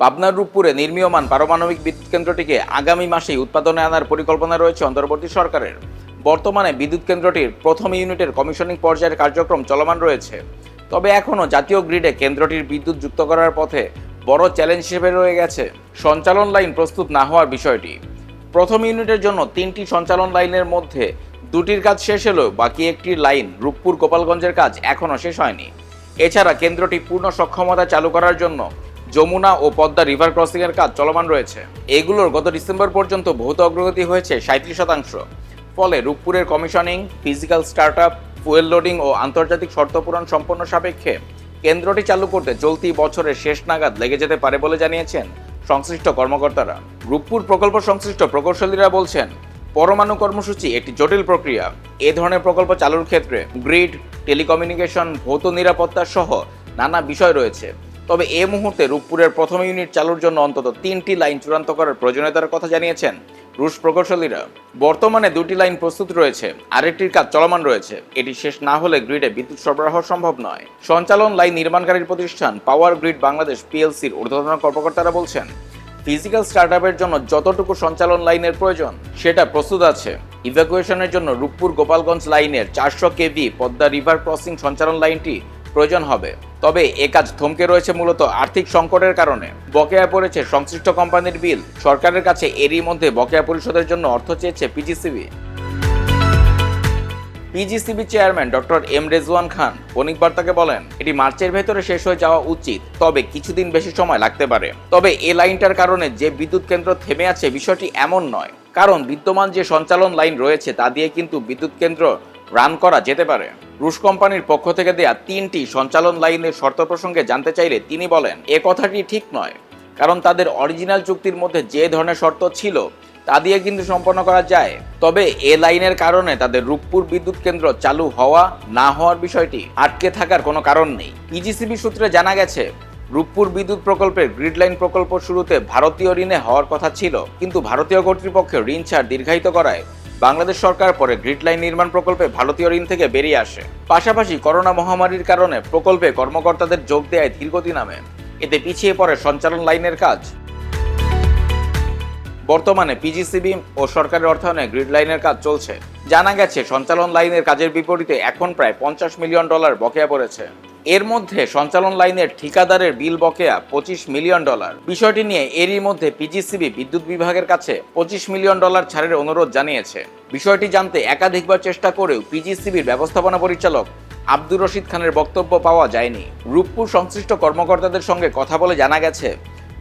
পাবনার রূপপুরে নির্মীয়মান পারমাণবিক বিদ্যুৎ কেন্দ্রটিকে আগামী মাসেই উৎপাদনে আনার পরিকল্পনা রয়েছে অন্তর্বর্তী সরকারের। বর্তমানে বিদ্যুৎ কেন্দ্রটির প্রথম ইউনিটের কমিশনিং পর্যায়ের কার্যক্রম চলমান রয়েছে। তবে এখনও জাতীয় গ্রিডে কেন্দ্রটির বিদ্যুৎ যুক্ত করার পথে বড় চ্যালেঞ্জ হিসেবে রয়ে গেছে সঞ্চালন লাইন প্রস্তুত না হওয়ার বিষয়টি। প্রথম ইউনিটের জন্য তিনটি সঞ্চালন লাইনের মধ্যে দুটির কাজ শেষ হলেও বাকি একটি লাইন রূপপুর গোপালগঞ্জের কাজ এখনও শেষ হয়নি। এছাড়া কেন্দ্রটি পূর্ণ সক্ষমতা চালু করার জন্য যমুনা ও পদ্মা রিভার ক্রসিং এর কাজ চলমান রয়েছে। এগুলোর গত ডিসেম্বর পর্যন্ত বহুত অগ্রগতি হয়েছে সাঁত্রিশ শতাংশ। ফলে রূপপুরের commissioning, physical start up fuel loading ও আন্তর্জাতিক শর্ত পূরণ সম্পন্ন সাপেক্ষে কেন্দ্রটি চালু করতে চলতি বছরের শেষ নাগাদ লেগে যেতে পারে বলে জানিয়েছেন সংশ্লিষ্ট কর্মকর্তারা। রূপপুর প্রকল্প সংশ্লিষ্ট প্রকৌশলীরা বলছেন, পরমাণু কর্মসূচি একটি জটিল প্রক্রিয়া। এ ধরনের প্রকল্প চালুর ক্ষেত্রে গ্রিড, টেলিকমিউনিকেশন, ভৌত নিরাপত্তা সহ নানা বিষয় রয়েছে। তবে এ মুহূর্তে রূপপুরের প্রথম ইউনিট চালুর জন্য অন্তত তিনটি লাইন চূড়ান্ত করার প্রয়োজনীয়তার কথা জানিয়েছেন রুশ প্রকৌশলীরা। বর্তমানে দুটি লাইন প্রস্তুত রয়েছে, আরেকটির কাজ চলমান রয়েছে। এটি শেষ না হলে গ্রিডে বিদ্যুৎ সরবরাহ সম্ভব নয়। সঞ্চালন লাইন নির্মাণকারীর প্রতিষ্ঠান পাওয়ার গ্রিড বাংলাদেশ পিএলসির ঊর্ধ্বতন কর্মকর্তারা বলছেন, ফিজিক্যাল স্টার্টআপের জন্য যতটুকু সঞ্চালন লাইনের প্রয়োজন, সেটা প্রস্তুত আছে। ইভ্যাকুয়েশনের জন্য রূপপুর গোপালগঞ্জ লাইনের চারশো কেভি পদ্মা রিভার ক্রসিং সঞ্চালন লাইনটি প্রয়োজন হবে। তবে এ কাজ থমকে রয়েছে মূলত আর্থিক সংকটের কারণে। বকেয়া পড়েছে সংশ্লিষ্ট কোম্পানির বিল। সরকারের কাছে এরই মধ্যে বকেয়া পরিশোধের জন্য অর্থ চেয়েছে PGCB PGCB chairman doctor M Rezwan Khan বণিক বার্তাকে বলেন, এটি মার্চের ভেতরে শেষ হয়ে যাওয়া উচিত, তবে কিছুদিন বেশি সময় লাগতে পারে। তবে এ লাইনটার কারণে যে বিদ্যুৎ কেন্দ্র থেমে আছে বিষয়টি এমন নয়। কারণ বিদ্যমান যে সঞ্চালন লাইন রয়েছে তা দিয়ে কিন্তু বিদ্যুৎ কেন্দ্র রান করা যেতে পারে। রুশ কোম্পানির পক্ষ থেকে দেয়া তিনটি সঞ্চালন লাইনের শর্ত প্রসঙ্গে জানতে চাইলে তিনি বলেন, এ কথাটি ঠিক নয়, কারণ তাদের অরিজিনাল চুক্তির মধ্যে যে ধরনের শর্ত ছিল, তা দিয়ে কিন্তু সম্পন্ন করা যায়। তবে এ লাইনের কারণে তাদের রূপপুর বিদ্যুৎ কেন্দ্র চালু হওয়া না হওয়ার বিষয়টি আটকে থাকার কোনো কারণ নেই। পিজিসিবি সূত্রে জানা গেছে, রূপপুর বিদ্যুৎ প্রকল্পের গ্রিড লাইন প্রকল্প শুরুতে ভারতীয় ঋণে হওয়ার কথা ছিল, কিন্তু ভারতীয় কর্তৃপক্ষ ঋণ ছাড় দীর্ঘায়িত করায় বাংলাদেশ সরকার পরে গ্রিড লাইন নির্মাণ প্রকল্পে ভারতীয় ঋণ থেকে বেরিয়ে আসে। পাশাপাশি করোনা মহামারীর কারণে প্রকল্পে কর্মকর্তাদের যোগ দেয় ধীরগতি নামে। এতে পিছিয়ে পড়ে সঞ্চালন লাইনের কাজ। বর্তমানে পিজিসিবি ও সরকারের অর্থায়নে গ্রিড লাইনের কাজ চলছে। জানা গেছে, সঞ্চালন লাইনের কাজের বিপরীতে এখন প্রায় পঞ্চাশ মিলিয়ন ডলার বকেয়া পড়েছে। এর মধ্যে সঞ্চালন লাইনের ঠিকাদারের বিল বকেয়া পঁচিশ মিলিয়ন ডলার। বিষয়টি নিয়ে এরই মধ্যে পিজিসিবি বিদ্যুৎ বিভাগের কাছে পঁচিশ মিলিয়ন ডলার ছাড়ের অনুরোধ জানিয়েছে। বিষয়টি জানতে একাধিকবার চেষ্টা করেও পিজিসিবির ব্যবস্থাপনা পরিচালক আব্দুর রশিদ খানের বক্তব্য পাওয়া যায়নি। রূপপুর সংশ্লিষ্ট কর্মকর্তাদের সঙ্গে কথা বলে জানা গেছে,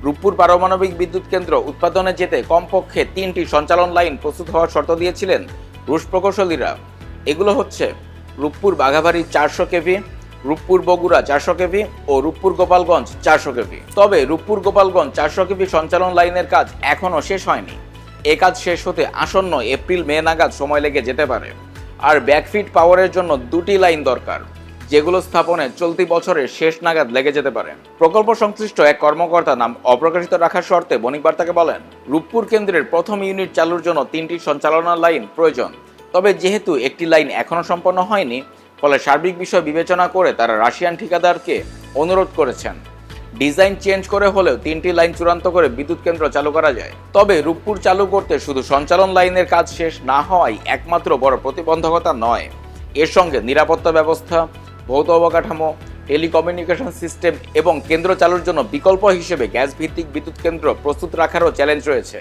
রূপপুর পারমাণবিক বিদ্যুৎ কেন্দ্র উৎপাদনে যেতে কমপক্ষে তিনটি সঞ্চালন লাইন প্রস্তুত হওয়ার শর্ত দিয়েছিলেন রুশ প্রকৌশলীরা। এগুলো হচ্ছে রূপপুর বাঘাবাড়ি চারশো কেভি রূপপুর বগুড়া চারশো কেভি ও রূপপুর গোপালগঞ্জ চারশো কেভি। তবে রূপপুর গোপালগঞ্জ চারশো কেভি সঞ্চালন লাইনের কাজ এখনও শেষ হয়নি। এ কাজ শেষ হতে আসন্ন এপ্রিল মে নাগাদ সময় লেগে যেতে পারে। আর ব্যাকফিট পাওয়ারের জন্য দুটি লাইন দরকার, যেগুলো স্থাপনে চলতি বছরের শেষ নাগাদ লেগে যেতে পারে। প্রকল্প সংশ্লিষ্ট এক কর্মকর্তা নাম অপ্রকাশিত রাখার শর্তে বণিক বার্তাকে বলেন, রূপপুর কেন্দ্রের প্রথম ইউনিট চালুর জন্য তিনটি সঞ্চালনা লাইন প্রয়োজন। তবে যেহেতু একটি লাইন এখনও সম্পন্ন হয়নি ফলে সার্বিক বিষয় বিবেচনা করে তারা রাশিয়ান ঠিকাদারকে অনুরোধ করেছেন। ডিজাইন চেঞ্জ করে হলেও তিনটি লাইন চূড়ান্ত করে বিদ্যুৎ কেন্দ্র চালু করা যায়। তবে রূপপুর চালু করতে শুধু সঞ্চালন লাইনের কাজ শেষ না হওয়াই একমাত্র বড় প্রতিবন্ধকতা নয়। এর সঙ্গে নিরাপত্তা ব্যবস্থা, ভৌত অবকাঠামো, টেলিকমিউনিকেশন সিস্টেম এবং কেন্দ্র চালুর জন্য বিকল্প হিসেবে গ্যাস ভিত্তিক বিদ্যুৎ কেন্দ্র প্রস্তুত রাখারও চ্যালেঞ্জ রয়েছে।